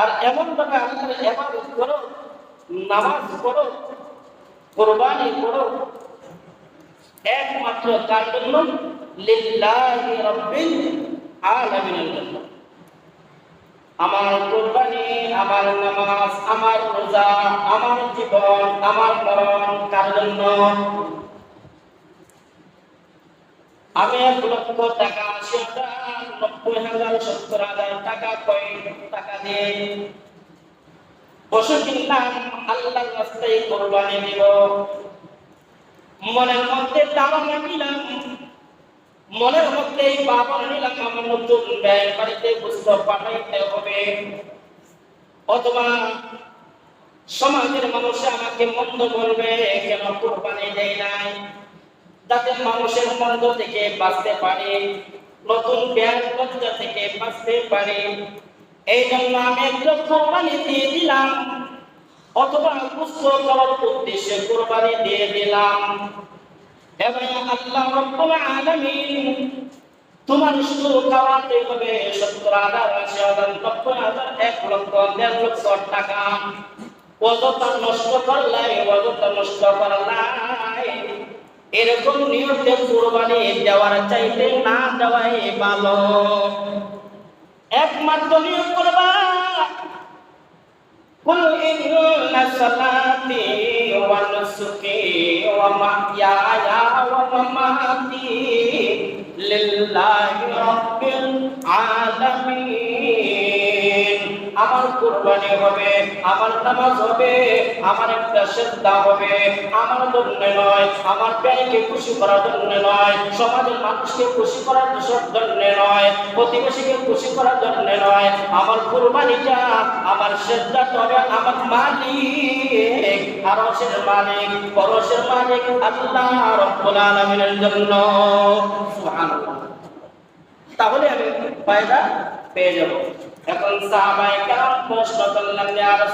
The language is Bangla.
আর এমন ভাবে আল্লাহর ইবাদত করো, নামাজ পড়ো, কোরবানি করো একমাত্র কার জন্য লিল্লাহি আলামিনের জন্য। আমার কোরবানি, আমার নামাজ, আমার রোজা, আমার জীবন, আমার মরণ কার জন্য আমি এক লক্ষ টাকা মনের মধ্যে বাবা নিলাম আমার নতুন ব্যয় বাড়িতে পুস্তক পাঠাইতে হবে। অথবা সমাজের মানুষ আমাকে মন্দ বলবে, কেন কোরবানি দেয় নাই? যাতে মানুষের মন্দ থেকে বাঁচতে পারে। নতুন ব্যাগ লজ্জা থেকে বাঁচতে পারে। এই জন্য আমি একটা কোরবানি দিয়ে দিলাম, অথবা পুষ্ট করার উদ্দেশ্যে কোরবানি দিয়ে দিলাম। এবং আল্লাহ রব্বুল আলামিন তোমার শুধু খাওয়াতে হবে সত্তর হাজার, আশি হাজার, নব্বই হাজার, এক লক্ষ, দেড় লক্ষ টাকা। অযথা নষ্ট করলাই অযথা নষ্ট করলাই। এরকম নিয়তে কোরবানি দেওয়ার চাইতে না দেওয়াই ভালো একমাত্র নিয়োগ করবা قل إن صلاتي ونسكي ومحياي ومماتي لله رب العالمين আমার কুরবানি হবে, আমার নামাজ হবে, আমার একটা শ্রদ্ধা হবে। আমার জন্য নয়, আমার ব্যয়কে খুশি করার জন্য নয়, সমাজের মানুষকে খুশি করার জন্য নয়, প্রতিবেশীকে খুশি করার জন্য নয়, আমার কুরবানিটা, আমার শ্রদ্ধাটা হবে আমার মালিক, আরশের মালিক, পরশের মালিক আল্লাহ রব্বুল আলামিনের জন্য। সুবহানাল্লাহ। তাহলে আমি ফায়দা পেয়ে যাব। এখন সাহাবায়ে কেরাম প্রশ্ন করলেন ইয়া রাসূল